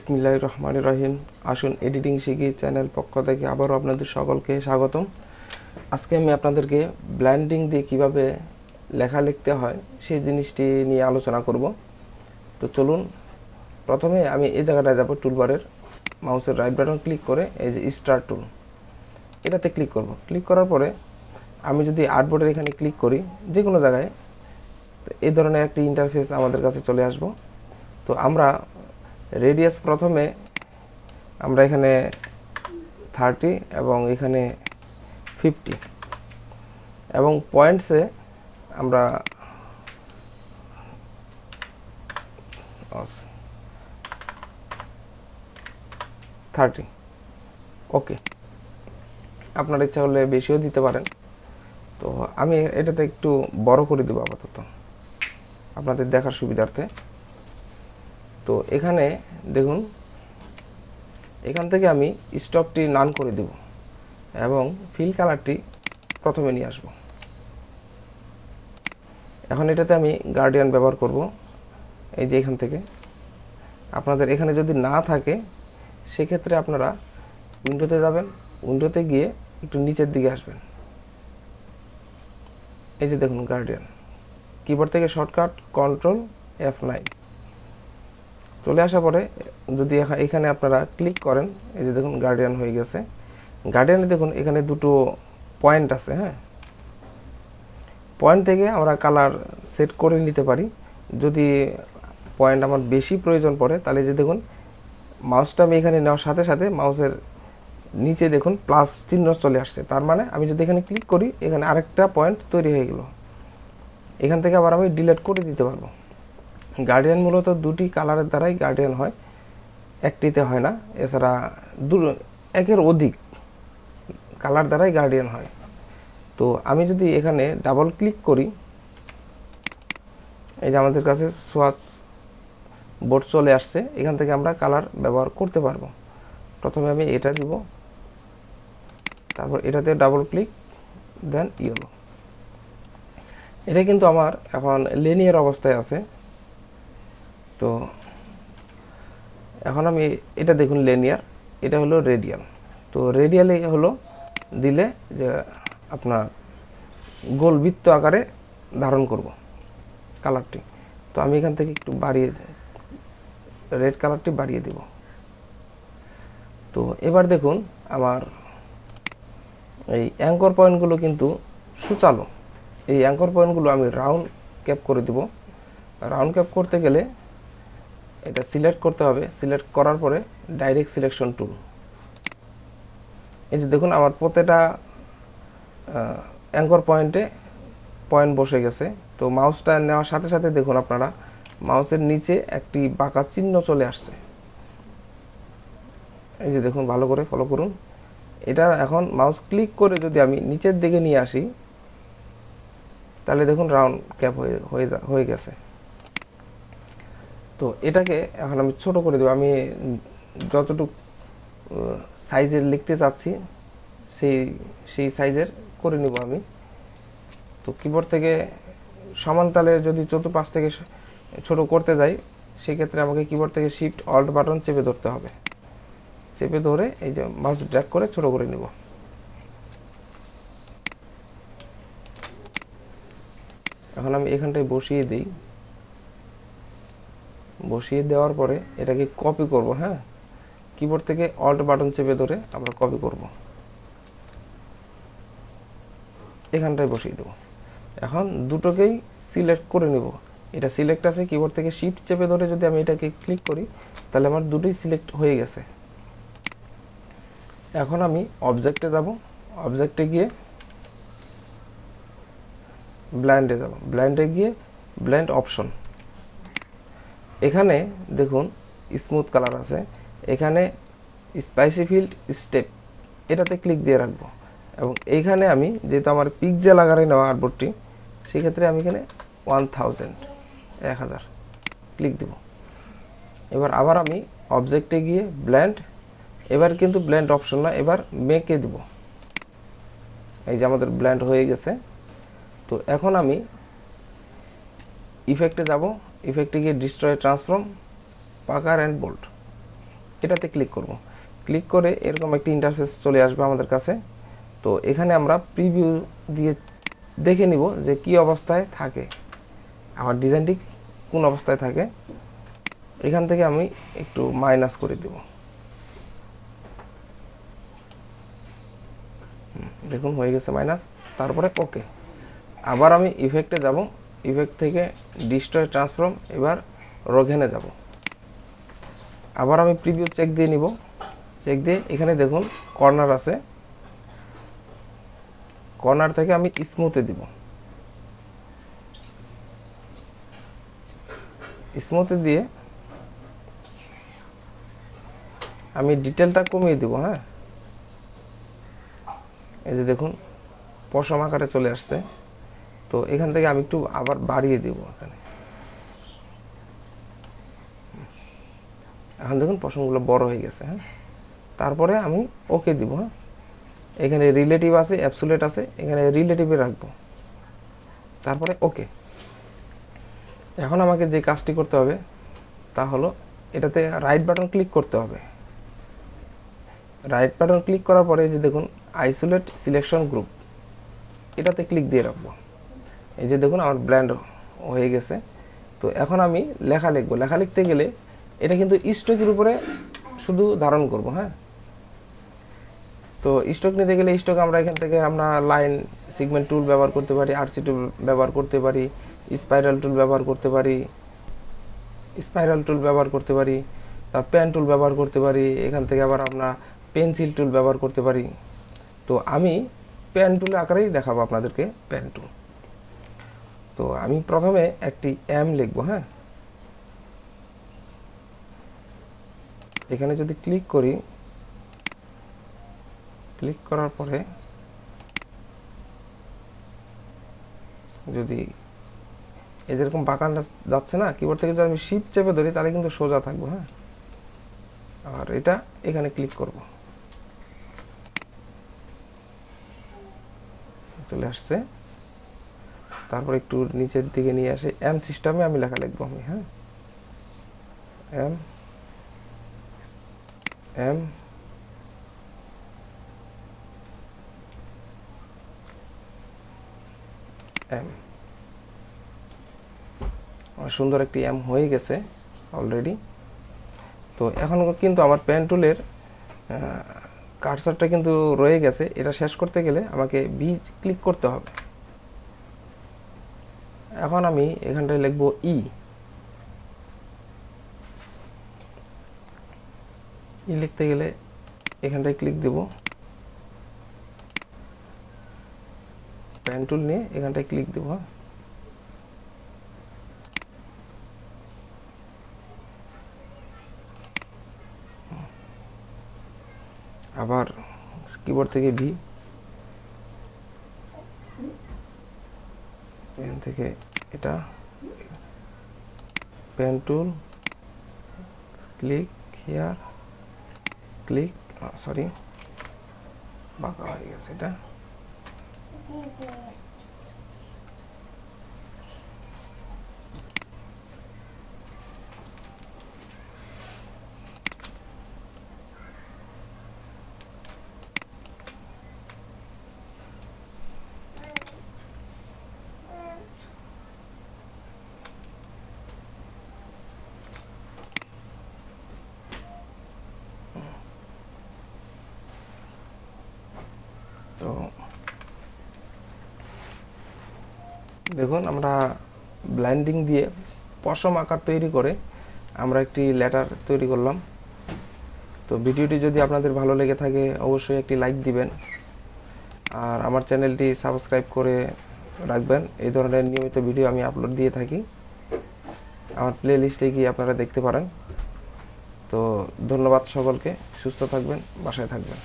ইসমিল্লাহ রহমান রহিম আসুন এডিটিং শিখি, চ্যানেল পক্ষ থেকে আবারও আপনাদের সকলকে স্বাগতম। আজকে আমি আপনাদেরকে ব্ল্যান্ডিং দিয়ে কীভাবে লেখা লিখতে হয় সেই জিনিসটি নিয়ে আলোচনা করব। তো চলুন, প্রথমে আমি এই জায়গাটায় যাব, টুলবারের মাউসের রাইট বাটন ক্লিক করে এই যে স্টার টুল এটাতে ক্লিক করব। ক্লিক করার পরে আমি যদি আর্টবোর্ডের এখানে ক্লিক করি যে কোনো জায়গায়, তো এই ধরনের একটি ইন্টারফেস আমাদের কাছে চলে আসব। তো আমরা রেডিয়াস প্রথমে আমরা এখানে থার্টি এবং এখানে ফিফটি এবং পয়েন্টসে আমরা থার্টি ওকে আপনার ইচ্ছা হলে বেশিও দিতে পারেন। তো আমি এটাতে একটু বড় করে দেবো আপাতত। আপনাদের দেখার সুবিধার্থে। তো এখানে দেখুন, এখান থেকে আমি স্টকটি নান করে দেব এবং ফিল কালারটি প্রথমে নিয়ে আসব। এখন এটাতে আমি গার্ডিয়ান ব্যবহার করব, এই যে এখান থেকে। আপনাদের এখানে যদি না থাকে, সেক্ষেত্রে আপনারা উইন্ডোতে যাবেন উইন্ডোতে গিয়ে একটু নিচের দিকে আসবেন। এই যে দেখুন গার্ডিয়ান কিবোর্ড থেকে শর্টকাট কন্ট্রোল এফ নাইন চলে আসার পরে যদি এখা- এখানে আপনারা ক্লিক করেন, এই যে দেখুন গার্ডিয়ান হয়ে গেছে। গার্ডিয়ানে দেখুন এখানে দুটো পয়েন্ট আছে হ্যাঁ? পয়েন্ট থেকে আমরা কালার সেট করে নিতে পারি। যদি পয়েন্ট আমার বেশি প্রয়োজন পড়ে, তাহলে যে দেখুন মাউসটা আমি এখানে নেওয়ার সাথে সাথে মাউসের নিচে দেখুন প্লাস চিহ্ন চলে আসছে। তার মানে আমি যদি এখানে ক্লিক করি, এখানে আরেকটা পয়েন্ট তৈরি হয়ে গেল। এখান থেকে আবার আমি ডিলিট করে দিতে পারব। গার্ডিয়ান মূলত দুটি কালারের দ্বারাই গার্ডিয়ান হয়, একটিতে হয় না, এছাড়া দু একের অধিক কালার দ্বারাই গার্ডিয়ান হয়। তো আমি যদি এখানে ডাবল ক্লিক করি, এই যে আমাদের কাছে সোয়াচ বোর্ড চলে আসছে, এখান থেকে আমরা কালার ব্যবহার করতে পারব। প্রথমে আমি এটা দিব, তারপর এটাতে ডাবল ক্লিক দেন ইয়েলো এটা কিন্তু আমার এখন লেনিয়ার অবস্থায় আছে। তো এখন আমি এটা দেখুন লেনিয়ার এটা হলো রেডিয়াল তো রেডিয়ালে হলো দিলে যে আপনার গোল বৃত্ত আকারে ধারণ করব কালারটি তো আমি এখান থেকে একটু বাড়িয়ে রেড কালারটি বাড়িয়ে দেব। তো এবার দেখুন আমার এই অ্যাঙ্কর পয়েন্টগুলো কিন্তু সুচালো। এই অ্যাঙ্কর পয়েন্টগুলো আমি রাউন্ড ক্যাপ করে দিব। রাউন্ড ক্যাপ করতে গেলে এটা সিলেক্ট করতে হবে। সিলেক্ট করার পরে ডাইরেক্ট সিলেকশন টুল এই যে দেখুন, আমার প্রত্যেকটা অ্যাঙ্কর পয়েন্টে পয়েন্ট বসে গেছে। তো মাউসটা নেওয়ার সাথে সাথে দেখুন আপনারা মাউসের নিচে একটি বাঁকা চিহ্ন চলে আসছে। এই যে দেখুন, ভালো করে ফলো করুন। এটা এখন মাউস ক্লিক করে যদি আমি নিচের দিকে নিয়ে আসি, তাহলে দেখুন রাউন্ড ক্যাপ হয়ে হয়ে গেছে। তো এটাকে এখন আমি ছোট করে দেবো। আমি যতটুকু সাইজের লিখতে চাচ্ছি, সেই সেই সাইজের করে নিব আমি। তো কিবোর্ড থেকে সমান তালে যদি চতুর্পাশ থেকে ছোট করতে যাই, সেক্ষেত্রে আমাকে কিবোর্ড থেকে শিফট অল্ট বাটন চেপে ধরতে হবে। চেপে ধরে এই যে মাউস ড্র্যাগ করে ছোট করে নিব। এখন আমি এখানটায় বসিয়ে দিই। বসিয়ে দেওয়ার পরে এটাকে কপি করব হ্যাঁ? কিবোর্ড থেকে অল্ট বাটন চেপে ধরে আমরা কপি করব। এখানটায় বসিয়ে দেবো। এখন দুটোকেই সিলেক্ট করে নেব। এটা সিলেক্ট আছে কিবোর্ড থেকে শিফট চেপে ধরে যদি আমি এটাকে ক্লিক করি, তাহলে আমার দুটোই সিলেক্ট হয়ে গেছে। এখন আমি অবজেক্টে যাব। অবজেক্টে গিয়ে ব্ল্যান্ডে যাব। ব্ল্যান্ডে গিয়ে ব্ল্যান্ড অপশন এখানে দেখুন স্মুথ কালার আছে। এখানে স্পাইসি ফিল্ড স্টেপ এটাতে ক্লিক দিয়ে রাখব। এবং এইখানে আমি যেহেতু আমার পিকজেল আকারে নেওয়া আর্টবোর্ডটি সেক্ষেত্রে আমি এখানে ওয়ান থাউজেন্ড এক হাজার ক্লিক দেব। এবার আবার আমি অবজেক্টে গিয়ে ব্ল্যান্ড এবার কিন্তু ব্ল্যান্ড অপশন না, এবার মেকে দেব। এই যে আমাদের ব্ল্যান্ড হয়ে গেছে। তো এখন আমি ইফেক্টে যাব। ইফেক্টে গিয়ে distort transform pucker and bloat এটাতে ক্লিক করব। ক্লিক করে এরকম একটি ইন্টারফেস চলে আসবে আমাদের কাছে। তো এখানে আমরা প্রিভিউ দিয়ে দেখে নিব যে কি অবস্থায় থাকে। আমার ডিজাইনটি কোন অবস্থায় থাকে। এখান থেকে আমি একটু মাইনাস করে দেব। দেখুন হয়ে গেছে মাইনাস তারপরে ওকে আবার আমি ইফেক্টে যাব। ইফেক্ট থেকে ডিস্ট্রয় ট্রান্সফর্ম এবার রোঘেনে যাব। আবার আমি প্রিভিউ চেক দিয়ে নিব। চেক দিয়ে এখানে দেখুন কর্নার আছে। কর্নার থেকে আমি স্মুথে দিব। স্মুথে দিয়ে আমি ডিটেলটা কমিয়ে দিব হ্যাঁ? এই যে দেখুন, পশম আকারে চলে আসছে। তো এখান থেকে আমি একটু আবার বাড়িয়ে দিব এখানে। এখন দেখুন পশমগুলো বড় হয়ে গেছে হ্যাঁ? তারপরে আমি ওকে দিব হ্যাঁ? এখানে রিলেটিভ আছে অ্যাবসুলেট আছে, এখানে রিলেটিভে রাখব। তারপরে ওকে এখন আমাকে যে কাজটি করতে হবে, তা হলো এটাতে রাইট বাটন ক্লিক করতে হবে। রাইট বাটন ক্লিক করার পরে যে দেখুন আইসোলেট সিলেকশন গ্রুপ এটাতে ক্লিক দিয়ে রাখব। এই যে দেখুন, আমার ব্ল্যান্ড হয়ে গেছে। তো এখন আমি লেখা লিখব। লেখা লিখতে গেলে এটা কিন্তু স্টকের উপরে শুধু ধারণ করব হ্যাঁ? তো স্টক নিতে গেলে স্টক আমরা এখান থেকে আমরা লাইন সিগমেন্ট টুল ব্যবহার করতে পারি আরসি টুল ব্যবহার করতে পারি স্পাইরাল টুল ব্যবহার করতে পারি স্পাইরাল টুল ব্যবহার করতে পারি পেন টুল ব্যবহার করতে পারি, এখান থেকে আবার আমরা পেন্সিল টুল ব্যবহার করতে পারি। তো আমি পেন টুল আকারেই দেখাবো আপনাদেরকে পেন টুল তো আমি প্রথমে একটি এম লিখব হ্যাঁ? এখানে যদি ক্লিক করি ক্লিক করার পরে যদি এই যেরকম বাঁকানটা যাচ্ছে না কিবোর্ড থেকে যদি আমি শিপ চেপে ধরি, তাহলে কিন্তু সোজা থাকব হ্যাঁ? আর এটা এখানে ক্লিক করব। চলে আসছে। তারপর একটু নিচের দিকে নিয়ে আসে। এম সিস্টেমে আমি লেখা লিখব আমি হ্যাঁ? এম এম এম সুন্দর একটি এম হয়ে গেছে অলরেডি তো এখন কিন্তু আমার পেন টুলের কার্সারটা কিন্তু রয়ে গেছে। এটা শেষ করতে গেলে আমাকে বি ক্লিক করতে হবে। এখন আমি এখানটায় লিখব ই ই লিখতে গেলে এখানটায় ক্লিক দেব। পেন টুল নিয়ে এখানটায় ক্লিক দেবো। আবার কিবোর্ড থেকে ভি এখান থেকে এটা pen tool click here click sorry বাঁকা হয়ে গেছে এটা তো দেখুন, আমরা ব্লাইন্ডিং দিয়ে পশম আকার তৈরি করে আমরা একটি লেটার তৈরি করলাম। তো ভিডিওটি যদি আপনাদের ভালো লেগে থাকে, অবশ্যই একটি লাইক দিবেন। আর আমার চ্যানেলটি সাবস্ক্রাইব করে রাখবেন। এই ধরনের নিয়মিত ভিডিও আমি আপলোড দিয়ে থাকি। আমার প্লে লিস্টে গিয়ে আপনারা দেখতে পারেন। তো ধন্যবাদ সকলকে। সুস্থ থাকবেন, বাসায় থাকবেন।